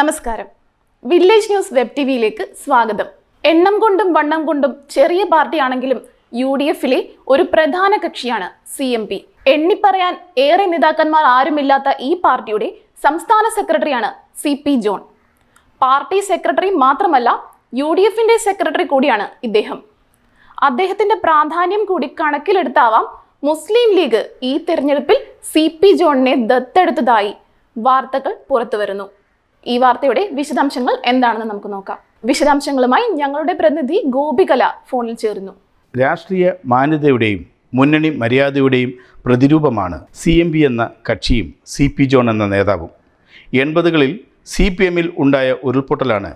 നമസ്കാരം. Village news web T വിയിലേക്ക് സ്വാഗതം. എണ്ണം കൊണ്ടും വണ്ണം കൊണ്ടും ചെറിയ പാർട്ടിയാണെങ്കിലും യു ഡി എഫിലെ ഒരു പ്രധാന കക്ഷിയാണ് സി എം പി. എണ്ണിപ്പറയാൻ ഏറെ നേതാക്കന്മാർ ആരുമില്ലാത്ത ഈ പാർട്ടിയുടെ സംസ്ഥാന സെക്രട്ടറിയാണ് C P John. Party secretary മാത്രമല്ല യു ഡി എഫിന്റെ സെക്രട്ടറി കൂടിയാണ് ഇദ്ദേഹം. അദ്ദേഹത്തിന്റെ പ്രാധാന്യം കൂടി കണക്കിലെടുത്താവാം മുസ്ലിം ലീഗ് ഈ തെരഞ്ഞെടുപ്പിൽ സി പി ജോണിനെ ദത്തെടുത്തതായി വാർത്തകൾ പുറത്തുവരുന്നു. ഈ വാർത്തയുടെ വിശദാംശങ്ങൾ എന്താണെന്ന് നമുക്ക് നോക്കാം. വിശദാംശങ്ങളുമായി ഞങ്ങളുടെ പ്രതിനിധി ഗോപികല ഫോണിൽ ചേരുന്നു. രാഷ്ട്രീയ മാന്യതയുടെയും മുന്നണി മര്യാദയുടെയും പ്രതിരൂപമാണ് സി എം പി എന്ന കക്ഷിയും സി പി ജോൺ എന്ന നേതാവും. എൺപതുകളിൽ സി പി എമ്മിൽ ഉണ്ടായ ഉരുൾപൊട്ടലാണ്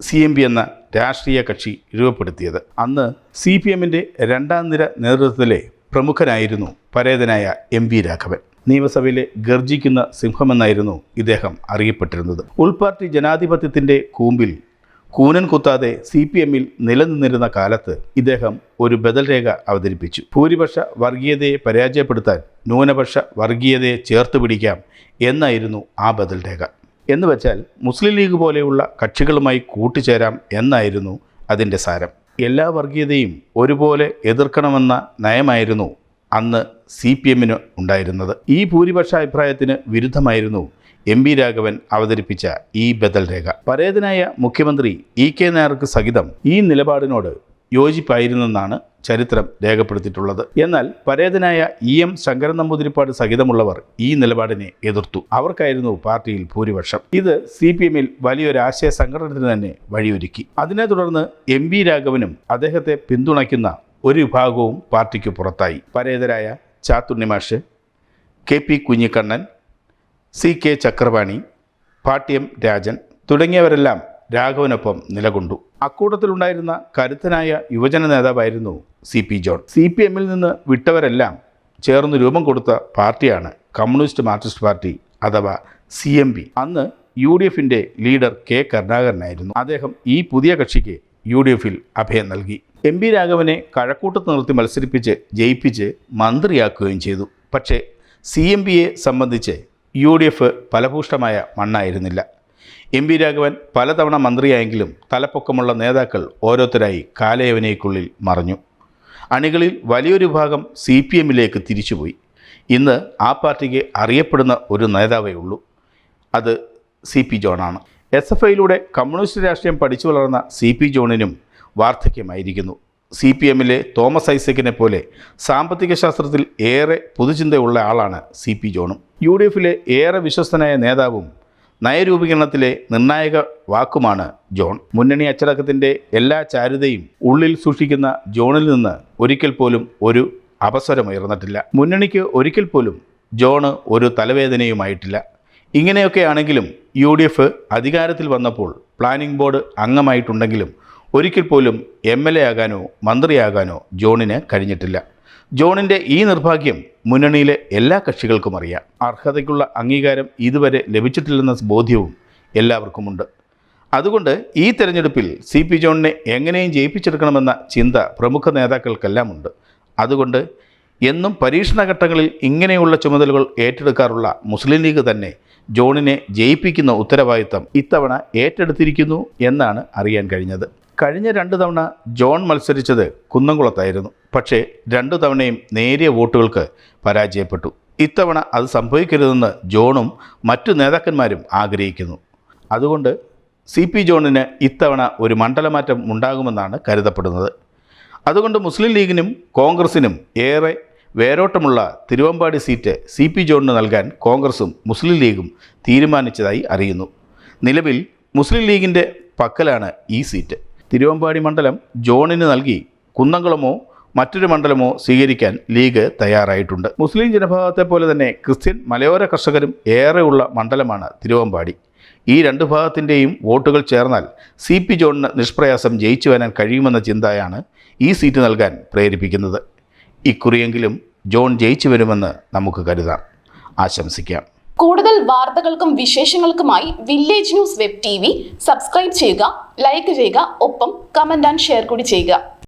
സി എം പി എന്ന രാഷ്ട്രീയ കക്ഷി രൂപപ്പെടുത്തിയത്. അന്ന് സി പി എമ്മിന്റെ രണ്ടാം നിര നേതൃത്വത്തിലെ പ്രമുഖനായിരുന്നു പരേതനായ എം വി രാഘവൻ. നിയമസഭയിലെ ഗർജിക്കുന്ന സിംഹമെന്നായിരുന്നു ഇദ്ദേഹം അറിയപ്പെട്ടിരുന്നത്. ഉൾപാർട്ടി ജനാധിപത്യത്തിന്റെ കൂമ്പിൽ കൂനൻ കുത്താതെ സി പി എമ്മിൽ നിലനിന്നിരുന്ന കാലത്ത് ഇദ്ദേഹം ഒരു ബദൽ രേഖ അവതരിപ്പിച്ചു. ഭൂരിപക്ഷ വർഗീയതയെ പരാജയപ്പെടുത്താൻ ന്യൂനപക്ഷ വർഗീയതയെ ചേർത്ത് പിടിക്കാം എന്നായിരുന്നു ആ ബദൽ രേഖ എന്ന് വെച്ചാൽ മുസ്ലിം ലീഗ് പോലെയുള്ള കക്ഷികളുമായി കൂട്ടുചേരാം എന്നായിരുന്നു അതിന്റെ സാരം. എല്ലാ വർഗീയതയും ഒരുപോലെ എതിർക്കണമെന്ന നയമായിരുന്നു അന്ന് സി പി എമ്മിന് ഉണ്ടായിരുന്നത്. ഈ ഭൂരിപക്ഷ അഭിപ്രായത്തിന് വിരുദ്ധമായിരുന്നു എം വി രാഘവൻ അവതരിപ്പിച്ച ഈ ബദൽ രേഖ പരേതനായ മുഖ്യമന്ത്രി ഇ കെ നായർക്ക് സഹിതം ഈ നിലപാടിനോട് യോജിപ്പായിരുന്നെന്നാണ് ചരിത്രം രേഖപ്പെടുത്തിയിട്ടുള്ളത്. എന്നാൽ പരേതനായ ഇ എം ശങ്കരൻ നമ്പൂതിരിപ്പാട് സഹിതമുള്ളവർ ഈ നിലപാടിനെ എതിർത്തു. അവർക്കായിരുന്നു പാർട്ടിയിൽ ഭൂരിപക്ഷം. ഇത് സി പി എമ്മിൽ വലിയൊരു ആശയ സംഘടനത്തിന് തന്നെ വഴിയൊരുക്കി. അതിനെ തുടർന്ന് എം വി രാഘവനും അദ്ദേഹത്തെ പിന്തുണയ്ക്കുന്ന ഒരു വിഭാഗവും പാർട്ടിക്ക് പുറത്തായി. പരേതരായ Chathunni Mash K P Kunhikannan C K Chakrapani Pattiam Rajan തുടങ്ങിയവരെല്ലാം രാഘവനൊപ്പം നിലകൊണ്ടു. അക്കൂട്ടത്തിലുണ്ടായിരുന്ന കരുത്തനായ യുവജന നേതാവായിരുന്നു C P John. C P എമ്മിൽ നിന്ന് വിട്ടവരെല്ലാം ചേർന്ന് രൂപം കൊടുത്ത പാർട്ടിയാണ് കമ്മ്യൂണിസ്റ്റ് മാർക്സിസ്റ്റ് പാർട്ടി അഥവാ സി എം പി. അന്ന് യു ഡി എഫിന്റെ ലീഡർ കെ കരുണാകരനായിരുന്നു. അദ്ദേഹം ഈ പുതിയ കക്ഷിക്ക് യു ഡി എഫിൽ അഭയം നൽകി. എം പി രാഘവനെ കഴക്കൂട്ടത്ത് നിർത്തി മത്സരിപ്പിച്ച് ജയിപ്പിച്ച് മന്ത്രിയാക്കുകയും ചെയ്തു. പക്ഷേ സി എം പിയെ സംബന്ധിച്ച് യു ഡി എഫ് ഫലഭൂഷ്ടമായ മണ്ണായിരുന്നില്ല. എം പി രാഘവൻ പലതവണ മന്ത്രിയായെങ്കിലും തലപ്പൊക്കമുള്ള നേതാക്കൾ ഓരോരുത്തരായി കാലയവനയ്ക്കുള്ളിൽ മറഞ്ഞു. അണികളിൽ വലിയൊരു ഭാഗം സി പി എമ്മിലേക്ക് തിരിച്ചുപോയി. ഇന്ന് ആ പാർട്ടിക്ക് അറിയപ്പെടുന്ന ഒരു നേതാവേ ഉള്ളൂ. അത് സി പി ജോണാണ്. എസ് എഫ് ഐയിലൂടെ കമ്മ്യൂണിസ്റ്റ് രാഷ്ട്രീയം പഠിച്ചു വളർന്ന സി പി ജോണിനും വാർദ്ധക്യമായിരിക്കുന്നു. സി പി എമ്മിലെ തോമസ് ഐസക്കിനെ പോലെ സാമ്പത്തിക ശാസ്ത്രത്തിൽ ഏറെ പൊതുചിന്തയുള്ള ആളാണ് സി പി ജോണും. യു ഡി എഫിലെ ഏറെ വിശ്വസ്തനായ നേതാവും നയരൂപീകരണത്തിലെ നിർണായക വാക്കുമാണ് ജോൺ. മുന്നണി അച്ചടക്കത്തിന്റെ എല്ലാ ചാരുതയും ഉള്ളിൽ സൂക്ഷിക്കുന്ന ജോണിൽ നിന്ന് ഒരിക്കൽ പോലും ഒരു അവസരമുയർന്നിട്ടില്ല മുന്നണിക്ക് ഒരിക്കൽ പോലും ജോണ് ഒരു തലവേദനയുമായിട്ടില്ല. ഇങ്ങനെയൊക്കെ ആണെങ്കിലും യു ഡി എഫ് അധികാരത്തിൽ വന്നപ്പോൾ പ്ലാനിംഗ് ബോർഡ് അംഗമായിട്ടുണ്ടെങ്കിലും ഒരിക്കൽ പോലും എം എൽ എ ആകാനോ മന്ത്രിയാകാനോ ജോണിന് കഴിഞ്ഞിട്ടില്ല. ജോണിന്റെ ഈ നിർഭാഗ്യം മുന്നണിയിലെ എല്ലാ കക്ഷികൾക്കും അറിയാം. അർഹതയ്ക്കുള്ള അംഗീകാരം ഇതുവരെ ലഭിച്ചിട്ടില്ലെന്ന ബോധ്യവും എല്ലാവർക്കുമുണ്ട്. അതുകൊണ്ട് ഈ തെരഞ്ഞെടുപ്പിൽ സി പി ജോണിനെ എങ്ങനെയും ജയിപ്പിച്ചെടുക്കണമെന്ന ചിന്ത പ്രമുഖ നേതാക്കൾക്കെല്ലാം ഉണ്ട് അതുകൊണ്ട് എന്നും പരീക്ഷണഘട്ടങ്ങളിൽ ഇങ്ങനെയുള്ള ചുമതലകൾ ഏറ്റെടുക്കാറുള്ള മുസ്ലിം ലീഗ് തന്നെ ജോണിനെ ജയിപ്പിക്കുന്ന ഉത്തരവാദിത്തം ഇത്തവണ ഏറ്റെടുത്തിരിക്കുന്നു എന്നാണ് അറിയാൻ കഴിഞ്ഞത്. കഴിഞ്ഞ രണ്ട് തവണ ജോൺ മത്സരിച്ചത് കുന്നംകുളത്തായിരുന്നു. പക്ഷേ രണ്ടു തവണയും നേരിയ വോട്ടുകൾക്ക് പരാജയപ്പെട്ടു. ഇത്തവണ അത് സംഭവിക്കരുതെന്ന് ജോണും മറ്റു നേതാക്കന്മാരും ആഗ്രഹിക്കുന്നു. അതുകൊണ്ട് സി പി ജോണിന് ഇത്തവണ ഒരു മണ്ഡലമാറ്റം ഉണ്ടാകുമെന്നാണ് കരുതപ്പെടുന്നത്. അതുകൊണ്ട് മുസ്ലിം ലീഗിനും കോൺഗ്രസിനും ഏറെ വേരോട്ടമുള്ള തിരുവമ്പാടി സീറ്റ് സി പി ജോണിന് നൽകാൻ കോൺഗ്രസും മുസ്ലിം ലീഗും തീരുമാനിച്ചതായി അറിയുന്നു. നിലവിൽ മുസ്ലിം ലീഗിന്റെ പക്കലാണ് ഈ സീറ്റ്. തിരുവമ്പാടി മണ്ഡലം ജോണിന് നൽകി കുന്നംകുളമോ മറ്റൊരു മണ്ഡലമോ സ്വീകരിക്കാൻ ലീഗ് തയ്യാറായിട്ടുണ്ട്. മുസ്ലിം ജനഭാഗത്തെ പോലെ തന്നെ ക്രിസ്ത്യൻ മലയോര കർഷകരും ഏറെയുള്ള മണ്ഡലമാണ് തിരുവമ്പാടി. ഈ രണ്ട് ഭാഗത്തിന്റെയും വോട്ടുകൾ ചേർന്നാൽ സി പി ജോണിന് നിഷ്പ്രയാസം ജയിച്ചു വരാൻ കഴിയുമെന്ന ചിന്തയാണ് ഈ സീറ്റ് നൽകാൻ പ്രേരിപ്പിക്കുന്നത്. ഇക്കുറിയെങ്കിലും ജോൺ ജയിച്ചു വരുമെന്ന് നമുക്ക് കരുതാം. ആശംസിക്കാം. കൂടുതൽ വാർത്തകൾക്കും വിശേഷങ്ങൾക്കുമായി village news web T subscribe ചെയ്യുക ലൈക്ക് ചെയ്യുക ഒപ്പം കമന്റ് ആൻഡ് ഷെയർ കൂടി ചെയ്യുക.